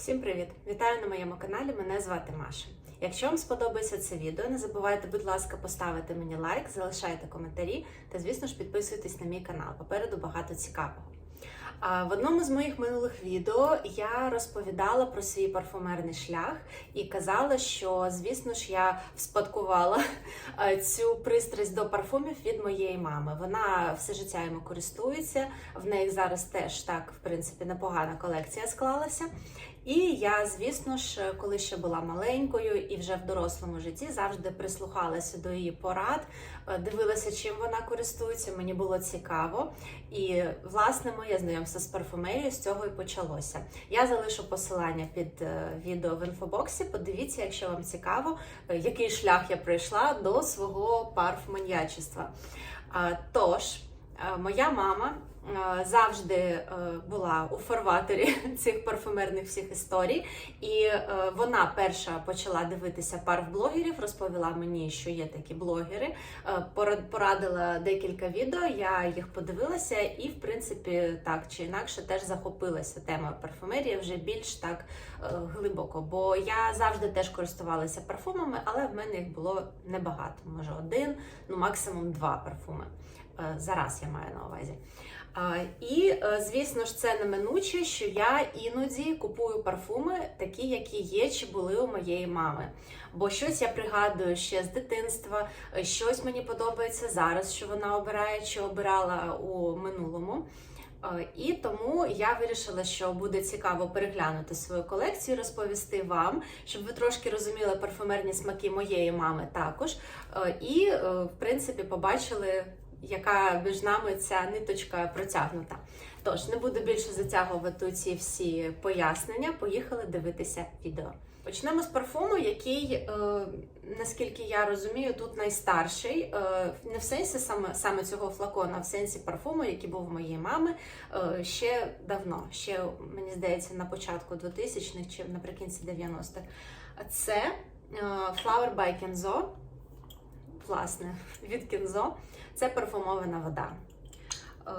Всім привіт! Вітаю на моєму каналі. Мене звати Маша. Якщо вам сподобається це відео, не забувайте, будь ласка, поставити мені лайк, залишайте коментарі та, звісно ж, підписуйтесь на мій канал. Попереду багато цікавого. В одному з моїх минулих відео я розповідала про свій парфумерний шлях і казала, що, звісно ж, я вспадкувала е, цю пристрасть до парфумів від моєї мами. Вона все життя йому користується. В неї зараз теж так, в принципі, непогана колекція склалася. І я, звісно ж, коли ще була маленькою і вже в дорослому житті завжди прислухалася до її порад, е, дивилася, чим вона користується. Мені було цікаво. І власне моє знайомство з парфумерією з цього і почалося. Я залишу посилання під е, відео в інфобоксі. Подивіться, якщо вам цікаво, е, який шлях я пройшла до свого парфманьячества. А, Тож, моя мама е, завжди е, була у фарватері цих парфумерних всіх історій, і е, вона перша почала дивитися парфблогерів, розповіла мені, що є такі блогери. е, пора- Порадила декілька відео, я їх подивилася, і в принципі так чи інакше теж захопилася темою парфумерії вже більш так е, глибоко. Бо я завжди теж користувалася парфумами, але в мене їх було небагато. Може один, ну максимум два парфуми. Е, Зараз я маю на увазі. І, е, звісно ж, це неминуче, що я іноді купую парфуми, такі, які є чи були у моєї мами. Бо щось я пригадую ще з дитинства, е, щось мені подобається зараз, що вона обирає чи обирала у минулому. Е, І тому я вирішила, що буде цікаво переглянути свою колекцію, розповісти вам, щоб ви трошки розуміли парфумерні смаки моєї мами також. Е, І, е, в принципі, побачили, яка між нами ця ниточка протягнута. Тож не буду більше затягувати ці всі пояснення. Поїхали дивитися відео. Почнемо з парфуму, який, е, наскільки я розумію, тут найстарший. Е, не в сенсі саме, саме цього флакона, а в сенсі парфуму, який був у моєї мами е, ще давно, ще мені здається, на початку 2000-х чи наприкінці 90-х. Це е, Flower by Kenzo, власне, від Kenzo. Це парфумована вода.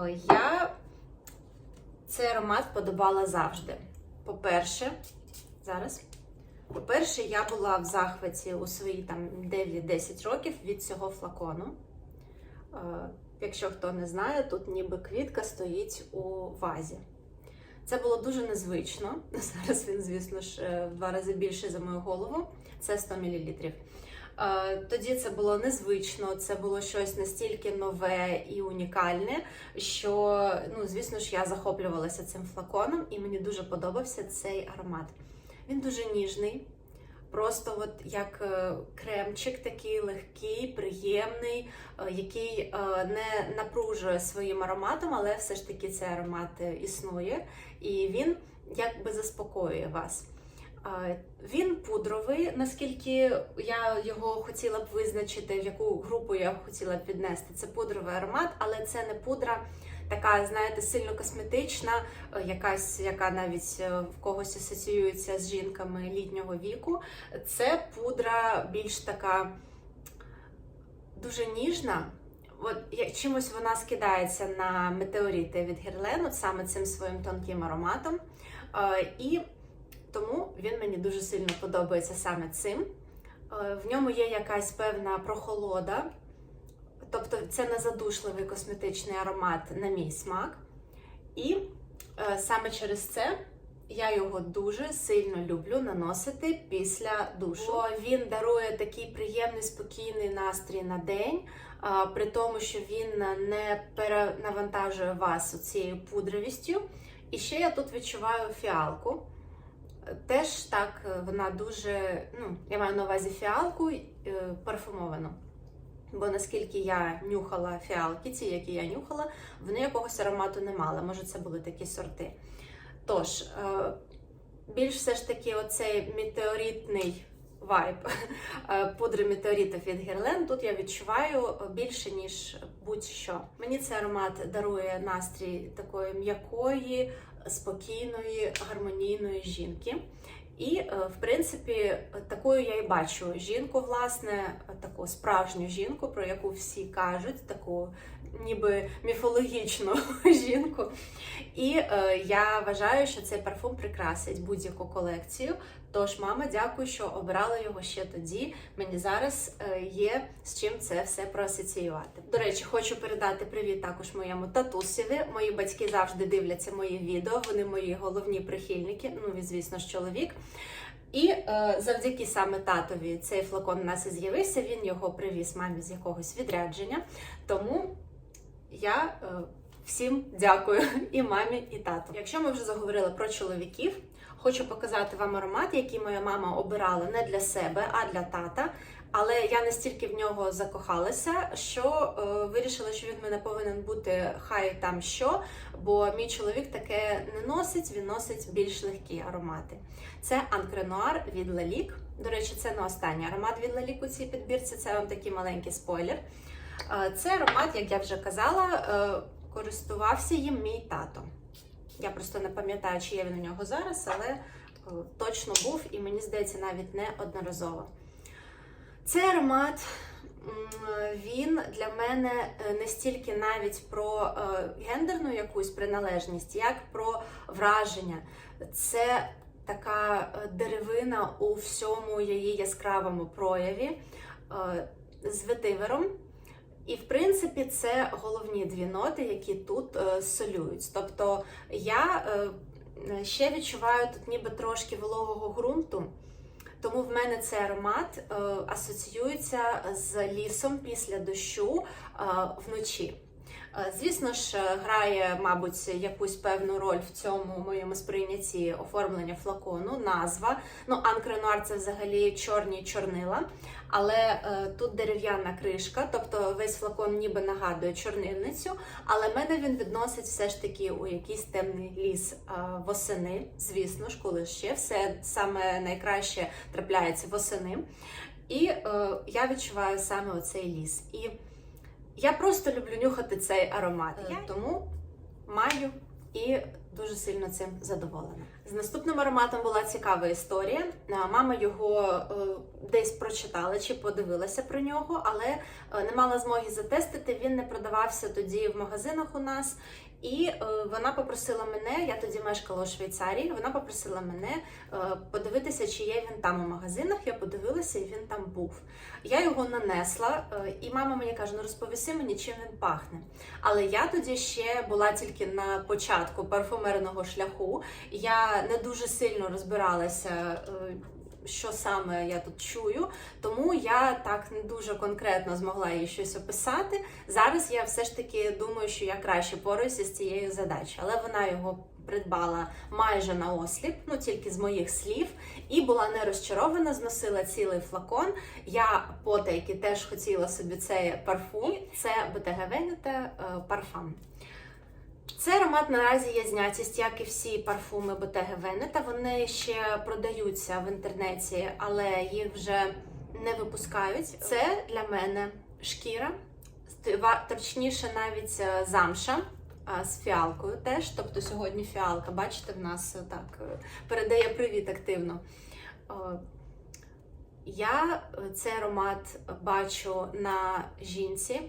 Е, Я цей аромат подобала завжди. По-перше, зараз. По-перше, я була в захваті у свої там 9-10 років від цього флакону. Е, Якщо хто не знає, тут ніби квітка стоїть у вазі. Це було дуже незвично. Зараз він, звісно ж, е, в два рази більший за мою голову. Це 100 мл. Е, Тоді це було незвично, це було щось настільки нове і унікальне, що, ну, звісно ж, я захоплювалася цим флаконом, і мені дуже подобався цей аромат. Він дуже ніжний, просто от як е, кремчик, такий легкий, приємний, е, який не напружує своїм ароматом, але все ж таки цей аромат існує, і він якби заспокоює вас. Він пудровий, наскільки я його хотіла б визначити, в яку групу я хотіла б віднести. Це пудровий аромат, але це не пудра така, знаєте, сильно косметична, е, якась, яка навіть е, в когось асоціюється з жінками літнього віку. Це пудра більш така дуже ніжна. От чимось вона скидається на метеорити від Герлену, саме цим своїм тонким ароматом. Е, І тому він мені дуже сильно подобається саме цим. Е, В ньому є якась певна прохолода, тобто це не задушливий косметичний аромат на мій смак. І е, саме через це я його дуже сильно люблю наносити після душу. Бо він дарує такий приємний, спокійний настрій на день, при тому, що він не перенавантажує вас цією пудровістю. І ще я тут відчуваю фіалку. Теж так е, вона дуже, ну, я маю на увазі фіалку е, парфумовану. Бо наскільки я нюхала фіалки, ці, які я нюхала, вони якогось аромату не мали. Може, це були такі сорти. Тож, е, більш все ж таки, оцей метеоритний вайб пудри метеоритів від Герлен, тут я відчуваю більше, ніж будь-що. Мені цей аромат дарує настрій такої м'якої, спокійної, гармонійної жінки. І, е, в принципі, такою я і бачу жінку, власне, таку справжню жінку, про яку всі кажуть, таку ніби міфологічну жінку. І е, я вважаю, що цей парфум прикрасить будь-яку колекцію. Тож, мама, дякую, що обрала його ще тоді. Мені зараз е, є з чим це все проасоціювати. До речі, хочу передати привіт також моєму татусеві. Мої батьки завжди дивляться мої відео. Вони мої головні прихильники. Ну і звісно ж, чоловік. І е, завдяки саме татові цей флакон у нас і з'явився. Він його привіз мамі з якогось відрядження. Тому я е, всім дякую і мамі, і тату. Якщо ми вже заговорили про чоловіків, хочу показати вам аромат, який моя мама обирала не для себе, а для тата. Але я настільки в нього закохалася, що е, вирішила, що він мене повинен бути хай там що, бо мій чоловік таке не носить, він носить більш легкі аромати. Це Анкренуар від Лалік. До речі, це не останній аромат від Лалік у цій підбірці. Це вам такий маленький спойлер. Це аромат, як я вже казала, е, користувався їм мій тато. Я просто не пам'ятаю, чи є він у нього зараз, але е, точно був і мені здається, навіть не одноразово. Цей аромат він для мене е, не стільки навіть про гендерну якусь приналежність, як про враження. Це така деревина у всьому її яскравому прояві з ветивером. І, в принципі, це головні дві ноти, які тут е, солюють. Тобто я е, ще відчуваю тут ніби трошки вологого ґрунту, тому в мене цей аромат е, асоціюється з лісом після дощу е, вночі. Е, Звісно ж, е, грає, мабуть, якусь певну роль в цьому моєму сприйнятті оформлення флакону, назва. Ну, Анкренуар це взагалі чорні чорнила, але е, тут дерев'яна кришка, тобто весь флакон ніби нагадує чорнильницю, але мене він відносить все ж таки у якийсь темний ліс е, восени, звісно ж, коли ще все саме найкраще трапляється восени. І е, я відчуваю саме оцей ліс. І я просто люблю нюхати цей аромат. Тому маю і дуже сильно цим задоволена. З наступним ароматом була цікава історія. Мама його е, десь прочитала чи подивилася про нього, але е, не мала змоги затестити. Він не продавався тоді в магазинах у нас. І е, вона попросила мене, я тоді мешкала у Швейцарії. Вона попросила мене подивитися, чи є він там у магазинах. Я подивилася, і він там був. Я його нанесла, і мама мені каже: ну розповіси мені, чим він пахне. Але я тоді ще була тільки на початку парфумерного шляху. Я не дуже сильно розбиралася. е, Що саме я тут чую, тому я так не дуже конкретно змогла їй щось описати. Зараз я все ж таки думаю, що я краще пораюся з цією задачею, але вона його придбала майже на осліп, ну тільки з моїх слів, і була не розчарована, зносила цілий флакон. Я потайки теж хотіла собі цей парфум. Це Bottega Veneta е, парфам. Цей аромат наразі є знятість, як і всі парфуми Bottega Veneta. Вони ще продаються в інтернеті, але їх вже не випускають. Це для мене шкіра, точніше, навіть е, замша. З фіалкою теж, тобто сьогодні фіалка, бачите, в нас е, так е, передає привіт активно. Я цей аромат бачу на жінці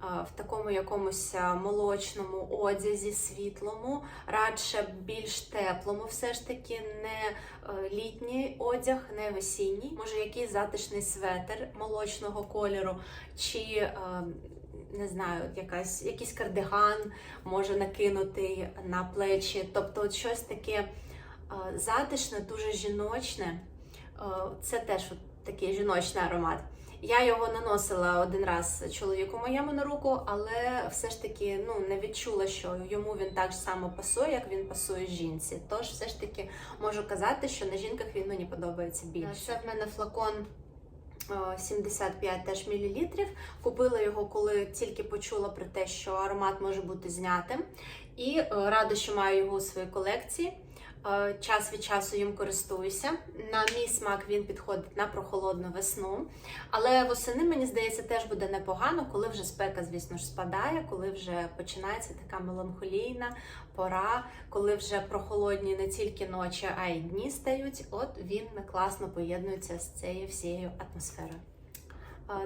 в такому якомусь молочному одязі, світлому, радше більш теплому, все ж таки, не е, літній одяг, не весінній. Може, якийсь затишний светр молочного кольору, чи е, не знаю, якась, якийсь кардиган може накинутий на плечі. Тобто, от щось таке е, затишне, дуже жіночне. Це теж от такий жіночний аромат. Я його наносила один раз чоловіку моєму на руку, але все ж таки ну не відчула, що йому він так само пасує, як він пасує жінці. Тож все ж таки можу казати, що на жінках він мені подобається більше. Це в мене флакон. е, 75 теж мілілітрів. Купила його, коли тільки почула про те, що аромат може бути знятим. І е, рада, що маю його у своїй колекції. Е, Час від часу їм користуюся. На мій смак він підходить на прохолодну весну. Але восени, мені здається, теж буде непогано, коли вже спека, звісно ж, спадає, коли вже починається така меланхолійна пора, коли вже прохолодні не тільки ночі, а й дні стають. От він класно поєднується з цією всією атмосферою.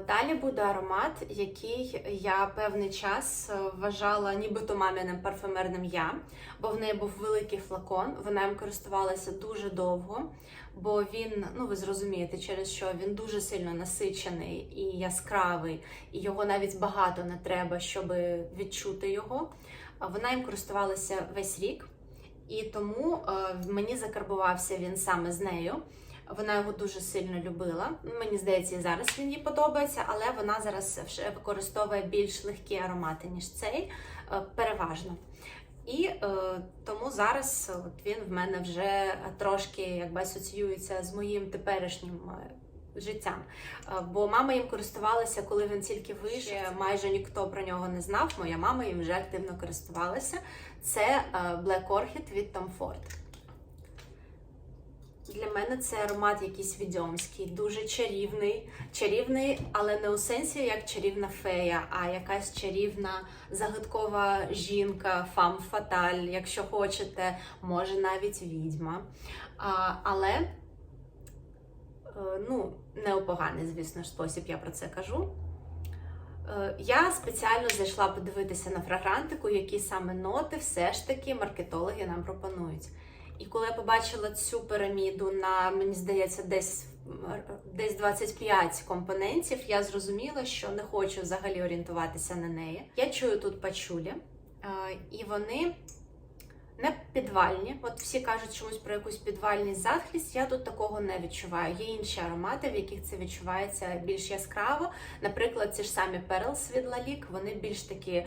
Далі буде аромат, який я певний час е, вважала нібито маминим парфюмерним я, бо в неї був великий флакон. Вона їм користувалася дуже довго, бо він, ну ви зрозумієте, через що він дуже сильно насичений і яскравий, і його навіть багато не треба, щоб відчути його. Вона їм користувалася весь рік, і тому е, мені закарбувався він саме з нею. Вона його дуже сильно любила. Мені здається, і зараз він їй подобається, але вона зараз використовує більш легкі аромати, ніж цей, е, переважно. І е, тому зараз от він в мене вже трошки якби асоціюється з моїм теперішнім е, життям. Е, бо мама їм користувалася, коли він тільки вийшов. Майже ніхто про нього не знав. Моя мама їм вже активно користувалася. Це е, Black Orchid від Tom Ford. Для мене це аромат якийсь відьомський, дуже чарівний. Чарівний, але не у сенсі як чарівна фея, а якась чарівна загадкова жінка, фам фаталь, якщо хочете, може навіть відьма. А, але е, ну, не у поганий, звісно ж, спосіб я про це кажу. Е, Я спеціально зайшла подивитися на фрагрантику, які саме ноти все ж таки маркетологи нам пропонують. І коли я побачила цю піраміду на, мені здається, десь, десь 25 компонентів, я зрозуміла, що не хочу взагалі орієнтуватися на неї. Я чую тут пачулі, е, і вони не підвальні. От всі кажуть чомусь про якусь підвальність затхлість. Я тут такого не відчуваю. Є інші аромати, в яких це відчувається більш яскраво. Наприклад, ці ж самі Pearls від Lalique, вони більш такі е,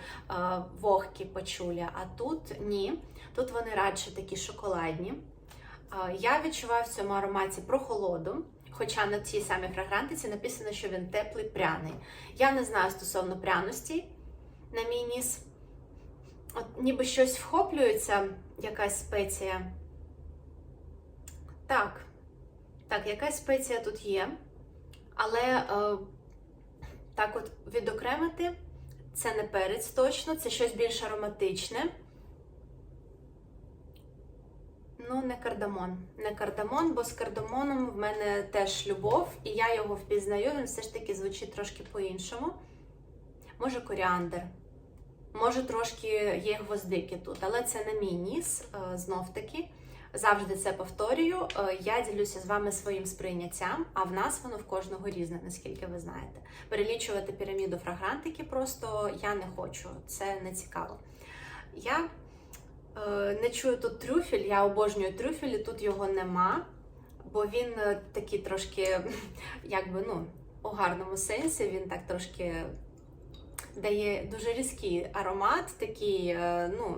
вогкі пачулі. А тут ні. Тут вони радше такі шоколадні. Я відчуваю в цьому ароматі прохолоду. Хоча на цій самій фрагрантиці написано, що він теплий пряний. Я не знаю стосовно пряності на мій ніс. От ніби щось вхоплюється, якась спеція. Так, так, якась спеція тут є. Але е, так от відокремити, це не перець точно, це щось більш ароматичне. Ну, не кардамон. Не кардамон, бо з кардамоном в мене теж любов, і я його впізнаю, він все ж таки звучить трошки по-іншому. Може, коріандр. Може, трошки є гвоздики тут, але це не мій ніс, е, знов таки. Завжди це повторюю. Е, Я ділюся з вами своїм сприйняттям, а в нас воно в кожного різне, наскільки ви знаєте. Перелічувати піраміду фрагрантики просто я не хочу, це не цікаво. Я не чую тут трюфель, я обожнюю трюфель, і тут його нема, бо він е, такий трошки, якби, ну, у гарному сенсі, він так трошки дає дуже різкий аромат, такий, е, ну,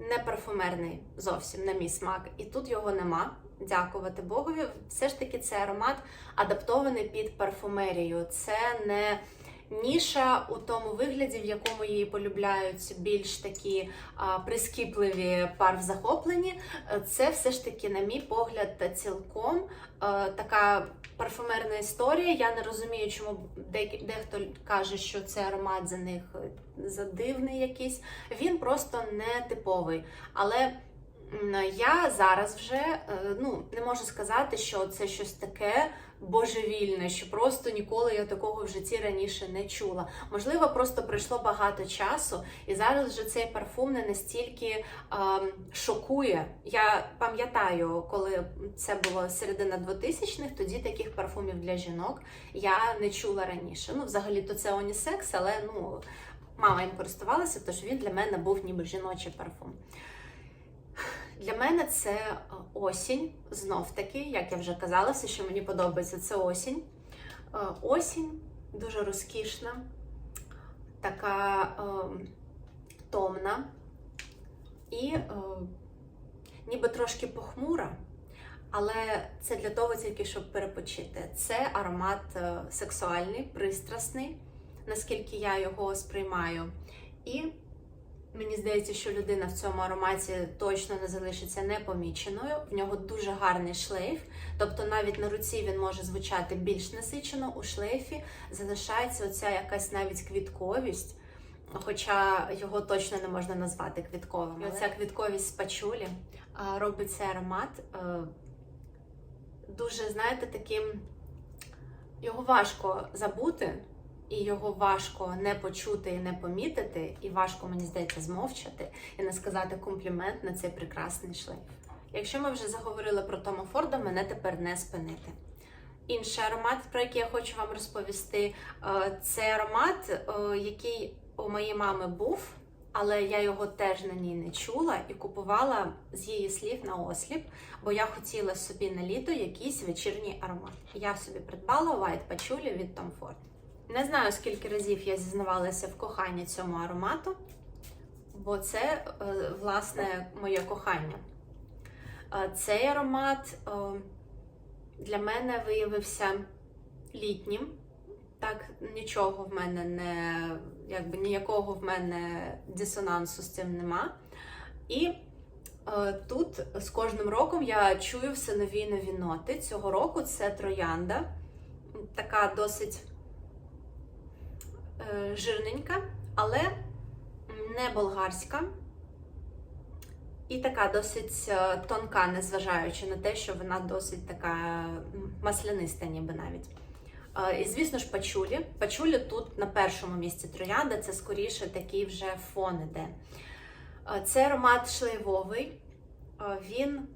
не парфумерний зовсім на мій смак. І тут його нема. Дякувати Богові. Все ж таки, це аромат адаптований під парфумерію. Це не ніша у тому вигляді, в якому її полюбляють більш такі а, прискіпливі парфзахоплені. Е, Це все ж таки, на мій погляд, цілком е, така парфумерна історія. Я не розумію, чому дехто каже, що це аромат за них е, задивний якийсь. Він просто не типовий. Але я зараз вже е, ну, не можу сказати, що це щось таке божевільне, що просто ніколи я такого в житті раніше не чула. Можливо, просто пройшло багато часу, і зараз вже цей парфум не настільки ем, шокує. Я пам'ятаю, коли це було середина 2000-х, тоді таких парфумів для жінок я не чула раніше. Ну, взагалі, то це унісекс, але ну. Мама їм користувалася, тож він для мене був ніби жіночий парфум. Для мене це е, осінь, знов таки, як я вже казала, все, що мені подобається, це осінь. Е, Осінь дуже розкішна, така е, томна і е, ніби трошки похмура. Але це для того тільки, щоб перепочити. Це аромат е, сексуальний, пристрасний, наскільки я його сприймаю. І Мені здається, що людина в цьому ароматі точно не залишиться непоміченою. В нього дуже гарний шлейф, тобто навіть на руці він може звучати більш насичено. У шлейфі залишається оця якась навіть квітковість, хоча його точно не можна назвати квітковим. І оця квітковість з пачулі робить цей аромат е, дуже, знаєте, таким Його важко забути, і його важко не почути і не помітити, і важко, мені здається, змовчати і не сказати комплімент на цей прекрасний шлейф. Якщо ми вже заговорили про Тома Форда, мене тепер не спинити. Інший аромат, про який я хочу вам розповісти, е, це аромат, е, який у моєї мами був, але я його теж на ній не чула і купувала з її слів на осліп, бо я хотіла собі на літо якийсь вечірній аромат. Я собі придбала White Patchouli від Tom Ford. Не знаю, скільки разів я зізнавалася в коханні цьому аромату, бо це, е, власне, моє кохання. Е, Цей аромат е, для мене виявився літнім. Так, нічого в мене не, якби ніякого в мене дисонансу з цим нема. І е, тут з кожним роком я чую все нові нові ноти. Цього року це троянда, така досить жирненька, але не болгарська. І така досить е, тонка, незважаючи на те, що вона досить така масляниста, ніби навіть. Е, І, звісно ж, пачулі. Пачулі тут на першому місці троянда, це скоріше такий вже фон іде. Е, Це аромат шлейвовий. Е, Він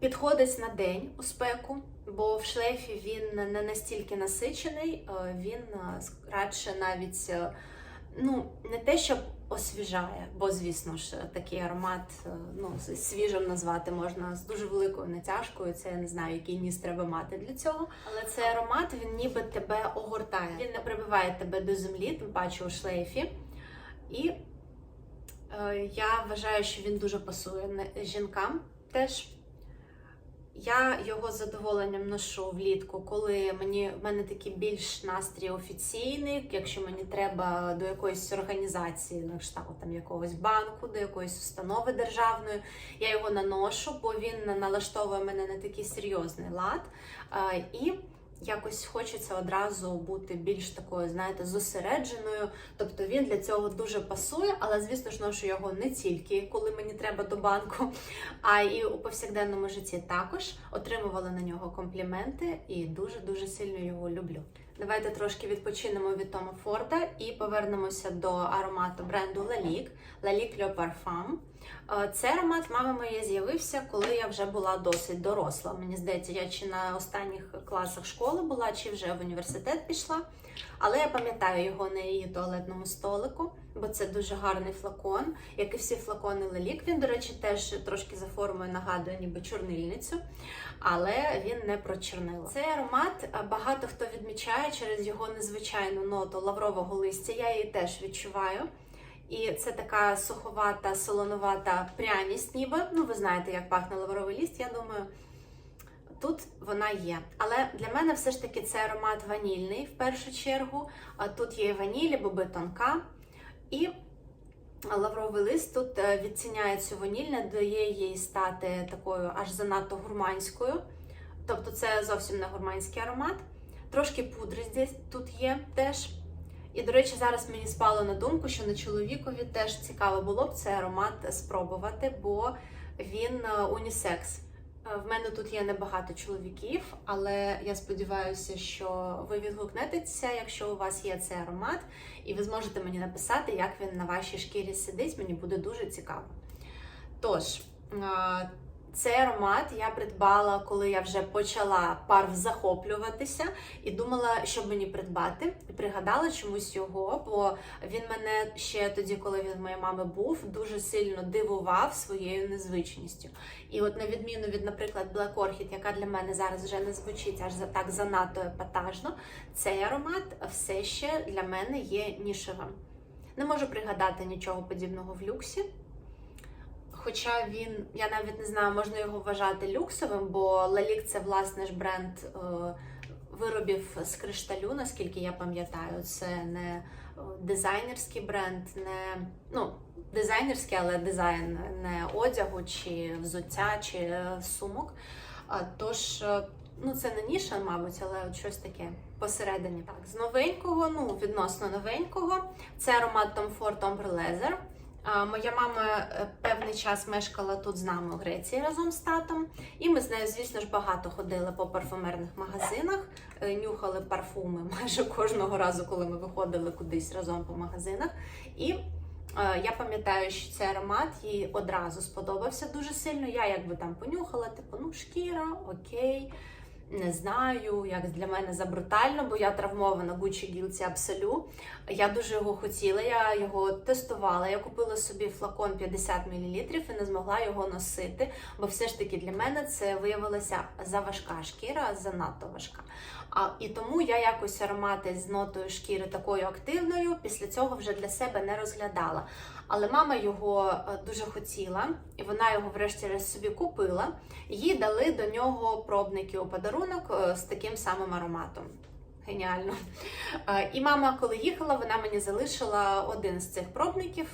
підходить на день у спеку, бо в шлейфі він не настільки насичений, е, він е, радше навіть е, ну, не те, щоб освіжає, бо, звісно ж, такий аромат ну, свіжим назвати можна з дуже великою натяжкою. Це я не знаю, який ніс треба мати для цього. Але цей аромат він ніби тебе огортає. Він не прибиває тебе до землі, тим паче у шлейфі. І е, я вважаю, що він дуже пасує жінкам теж. Я його з задоволенням ношу влітку, коли мені в мене такий більш настрій офіційний, якщо мені треба до якоїсь організації, на кшталт там якогось банку, до якоїсь установи державної, я його наношу, бо він налаштовує мене на такий серйозний лад. І якось хочеться одразу бути більш такою, знаєте, зосередженою. Тобто він для цього дуже пасує, але звісно ж ношу його не тільки коли мені треба до банку, а і у повсякденному житті також отримувала на нього компліменти і дуже дуже сильно його люблю. Давайте трошки відпочинемо від Тома Форда і повернемося до аромату бренду Lalique, Lalique Le Parfum. Е, Цей аромат мами моєї з'явився, коли я вже була досить доросла. Мені здається, я чи на останніх класах школи була, чи вже в університет пішла. Але я пам'ятаю його на її туалетному столику, бо це дуже гарний флакон, як і всі флакони Лелік. Він, до речі, теж трошки за формою нагадує ніби чорнильницю, але він не про чорнило. Цей аромат багато хто відмічає через його незвичайну ноту лаврового листя. Я її теж відчуваю. І це така суховата, солонувата пряність, ніби. Ну, ви знаєте, як пахне лавровий ліст, я думаю. Тут вона є. Але для мене все ж таки це аромат ванільний в першу чергу. А Тут є ваніль, боби тонка. І лавровий лист тут е, відціняє цю ваніль, не дає їй стати такою аж занадто гурманською. Тобто це зовсім не гурманський аромат. Трошки пудри здесь тут є теж. І, до речі, зараз мені спало на думку, що на чоловікові теж цікаво було б цей аромат спробувати, бо він е, унісекс. Е, В мене тут є небагато чоловіків, але я сподіваюся, що ви відгукнетеся, якщо у вас є цей аромат, і ви зможете мені написати, як він на вашій шкірі сидить. Мені буде дуже цікаво. Тож, е, цей аромат я придбала, коли я вже почала парв захоплюватися і думала, що мені придбати. І пригадала чомусь його, бо він мене ще тоді, коли він в моєї мами був, дуже сильно дивував своєю незвичністю. І от на відміну від, наприклад, Black Orchid, яка для мене зараз вже не звучить аж за так занадто епатажно, цей аромат все ще для мене є нішевим. Не можу пригадати нічого подібного в люксі. Хоча він, я навіть не знаю, можна його вважати люксовим, бо Лалік це власне ж бренд е, виробів з кришталю, наскільки я пам'ятаю. Це не е, дизайнерський бренд, не ну, дизайнерський, але дизайн не одягу, чи взуття, чи е, сумок. Тож, ну це не ніша, мабуть, але от щось таке посередині. Так, з новенького, ну відносно новенького, це аромат Tom Ford Ombre Leather. Моя мама е, певний час мешкала тут з нами у Греції разом з татом, і ми з нею, звісно ж, багато ходили по парфумерних магазинах, е, нюхали парфуми майже кожного разу, коли ми виходили кудись разом по магазинах. І е, я пам'ятаю, що цей аромат їй одразу сподобався дуже сильно. Я якби там понюхала, типу, ну, шкіра, окей. Не знаю, як для мене забрутально, бо я травмована Gucci Guilty Absolu. Я дуже його хотіла, я його тестувала. Я купила собі флакон 50 мл і не змогла його носити, бо все ж таки для мене це виявилася заважка шкіра, занадто важка. А, і тому я якось аромати з нотою шкіри такою активною після цього вже для себе не розглядала. Але мама його е, дуже хотіла, і вона його, врешті-решт, собі купила. Їй дали до нього пробники у подарунок е, з таким самим ароматом. Геніально. Е, І мама, коли їхала, вона мені залишила один з цих пробників,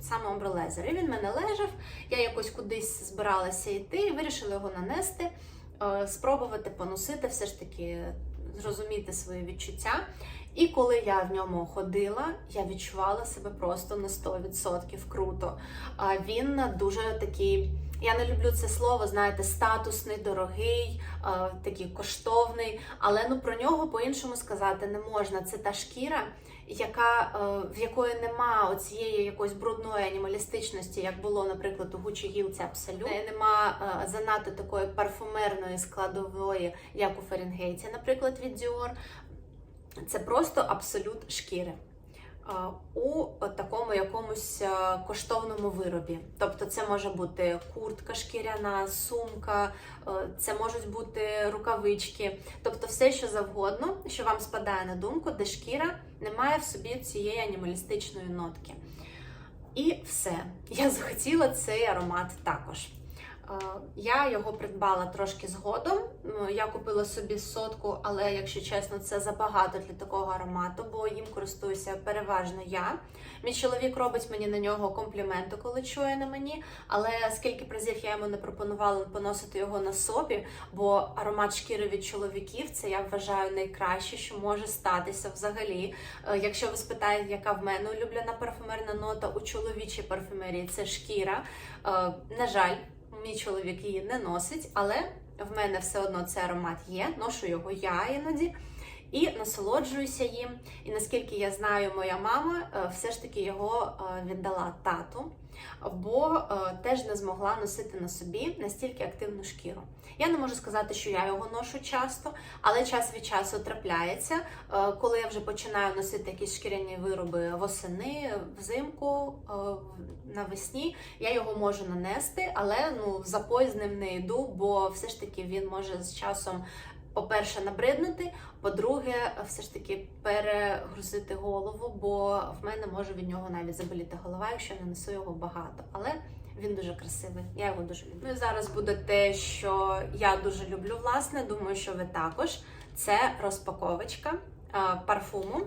саме Ombrellezer. І він мене лежав. Я якось кудись збиралася йти і вирішила його нанести, спробувати поносити, все ж таки зрозуміти свої відчуття. І коли я в ньому ходила, я відчувала себе просто на 100% круто. А Він дуже такий. Я не люблю це слово, знаєте, статусний, дорогий, е, такий коштовний, але ну про нього по-іншому сказати не можна. Це та шкіра, яка, е, в якої нема оцієї якоїсь брудної анімалістичності, як було, наприклад, у Gucci Guilty Absolu. Нема е, занадто такої парфумерної складової, як у Фаренгейті, наприклад, від Dior. Це просто абсолют шкіри. У такому якомусь коштовному виробі. Тобто це може бути куртка шкіряна, сумка, е, це можуть бути рукавички, тобто все, що завгодно, що вам спадає на думку, де шкіра не має в собі цієї анімалістичної нотки. І все. Я захотіла цей аромат також. Е, Я його придбала трошки згодом. Я купила собі сотку, але якщо чесно, це забагато для такого аромату, бо їм користуюся переважно я. Мій чоловік робить мені на нього компліменти, коли чує на мені. Але скільки разів я йому не пропонувала поносити його на собі, бо аромат шкіри від чоловіків це я вважаю найкраще, що може статися взагалі. Е, Якщо ви спитаєте, яка в мене улюблена парфумерна нота у чоловічій парфумерії, це шкіра. Е, На жаль, мій чоловік її не носить, але в мене все одно цей аромат є. Ношу його я іноді і насолоджуюся їм. І наскільки я знаю, моя мама е, все ж таки його е, віддала тату, бо е, теж не змогла носити на собі настільки активну шкіру. Я не можу сказати, що я його ношу часто, але час від часу трапляється, е, коли я вже починаю носити якісь шкіряні вироби восени, взимку, е, навесні. Я його можу нанести, але ну в запой з ним не йду, бо все ж таки він може з часом. По-перше, набриднути, по-друге, все ж таки перегрузити голову, бо в мене може від нього навіть заболіти голова, якщо не несу його багато. Але він дуже красивий, я його дуже люблю. Ну і зараз буде те, що я дуже люблю, власне. Думаю, що ви також. Це розпаковочка парфуму.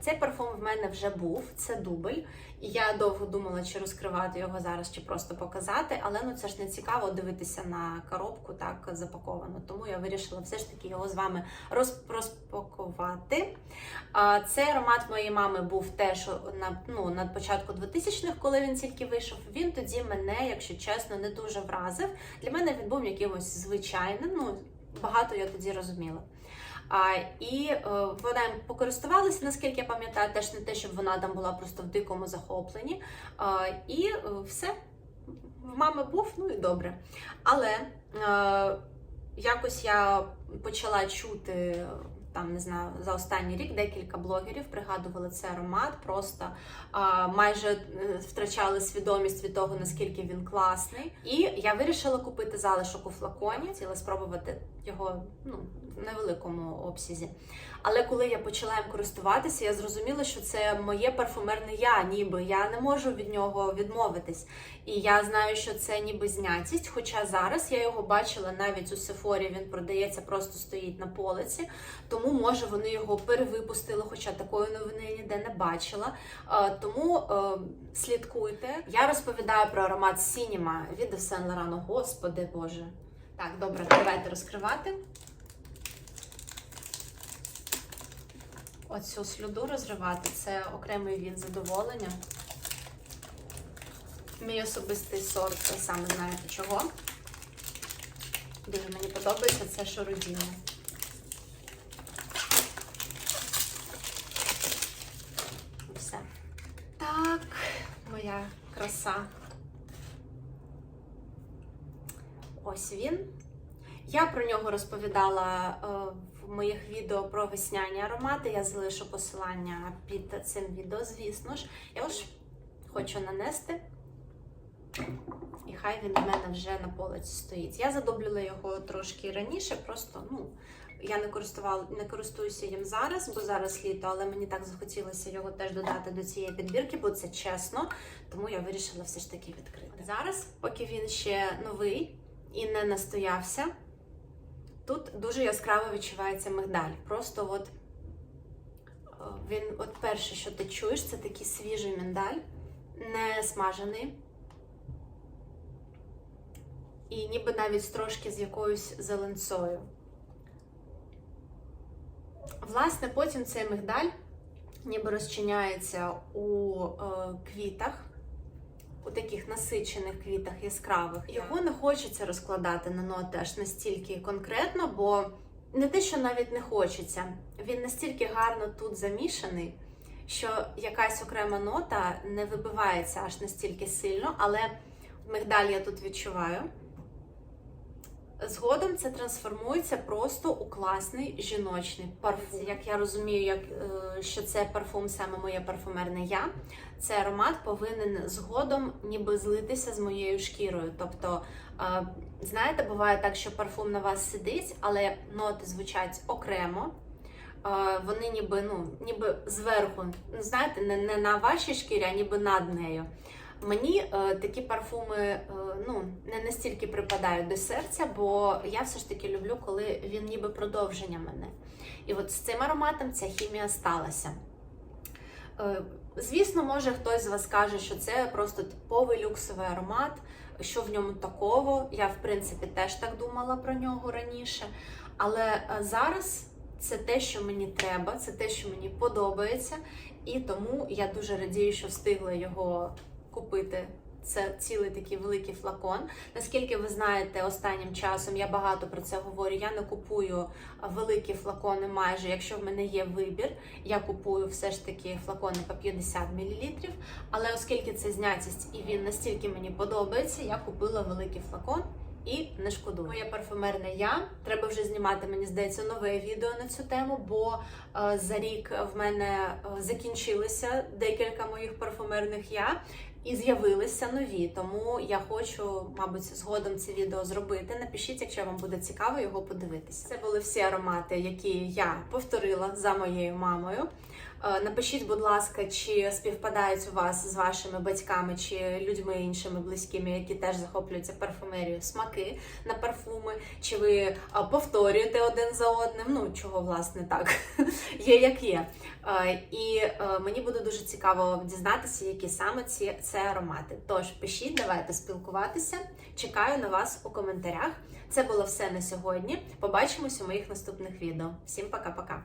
Цей парфум в мене вже був, це дубль. І я довго думала, чи розкривати його зараз, чи просто показати. Але ну це ж не цікаво дивитися на коробку так запаковану. Тому я вирішила все ж таки його з вами роз- розпакувати. Цей аромат моєї мами був теж на ну, на початку 2000-х, коли він тільки вийшов. Він тоді мене, якщо чесно, не дуже вразив. Для мене він був якимось звичайним. Ну багато я тоді розуміла. І е, вона покористувалася, наскільки я пам'ятаю, теж не те, щоб вона там була просто в дикому захопленні. І е, все, в мами був, ну і добре. Але е, якось я почала чути. Там не знаю, за останній рік декілька блогерів пригадували цей аромат, просто а, майже е, втрачали свідомість від того, наскільки він класний. І я вирішила купити залишок у флаконі, хотіла спробувати його ну, в невеликому обсязі. Але коли я почала їм користуватися, я зрозуміла, що це моє парфумерне я, ніби я не можу від нього відмовитись. І я знаю, що це ніби знятість. Хоча зараз я його бачила навіть у Сефорі, він продається, просто стоїть на полиці. Тому може вони його перевипустили, хоча такої новини я ніде не бачила. Е, Тому е, слідкуйте. Я розповідаю про аромат Сініма від Сен Лорану. Господи Боже. Так, добре, давайте розкривати. Оцю слюду розривати це окремий від задоволення. Мій особистий сорт, ви саме знаєте чого. Дуже мені подобається це шородіння. Все. Так, моя краса. Ось він. Я про нього розповідала е, в моїх відео про весняні аромати. Я залишу посилання під цим відео, звісно ж. Я ж хочу нанести. І хай він в мене вже на полиці стоїть. Я задоблювала його трошки раніше, просто ну, я не користувала, не користуюся їм зараз, бо зараз літо, але мені так захотілося його теж додати до цієї підбірки, бо це чесно, тому я вирішила все ж таки відкрити. Зараз, поки він ще новий і не настоявся, тут дуже яскраво відчувається мигдаль. Просто от е, він, от перше, що ти чуєш, це такий свіжий міндаль, не смажений. І ніби навіть трошки з якоюсь зеленцою. Власне, потім цей мигдаль ніби розчиняється у е, квітах, у таких насичених квітах яскравих. Його не хочеться розкладати на ноти аж настільки конкретно, бо не те, що навіть не хочеться. Він настільки гарно тут замішаний, що якась окрема нота не вибивається аж настільки сильно, але мигдаль я тут відчуваю. Згодом це трансформується просто у класний жіночний парфум. Як я розумію, як, е, що це парфум саме моє парфумерне я, цей аромат повинен згодом ніби злитися з моєю шкірою. Тобто, е, знаєте, буває так, що парфум на вас сидить, але ноти звучать окремо. Е, Вони ніби ну, ніби зверху, ну, знаєте, не, не на вашій шкірі, а ніби над нею. Мені е, такі парфуми е, ну, не настільки припадають до серця, бо я все ж таки люблю, коли він ніби продовження мене. І от з цим ароматом ця хімія сталася. Е, звісно, може хтось з вас каже, що це просто типовий люксовий аромат, що в ньому такого. Я, в принципі, теж так думала про нього раніше. Але е, зараз це те, що мені треба, це те, що мені подобається, і тому я дуже радію, що встигла його купити. Це цілий такий великий флакон. Наскільки ви знаєте, останнім часом я багато про це говорю. Я не купую великі флакони майже, якщо в мене є вибір. Я купую все ж таки флакони по 50 мл. Але оскільки це знятість і він настільки мені подобається, я купила великий флакон. І не шкодую. Моє парфумерне я. Треба вже знімати, мені здається, нове відео на цю тему, бо е, за рік в мене е, закінчилися декілька моїх парфумерних я. І з'явилися нові, тому я хочу, мабуть, згодом це відео зробити. Напишіть, якщо вам буде цікаво його подивитися. Це були всі аромати, які я повторила за моєю мамою. Е, Напишіть, будь ласка, чи співпадають у вас з вашими батьками чи людьми іншими близькими, які теж захоплюються парфумерією, смаки на парфуми, чи ви е, повторюєте один за одним? Ну чого власне так є, як є. Е, І мені буде дуже цікаво дізнатися, які саме ці це аромати. Тож пишіть, давайте спілкуватися. Чекаю на вас у коментарях. Це було все на сьогодні. Побачимось у моїх наступних відео. Всім пока-пока.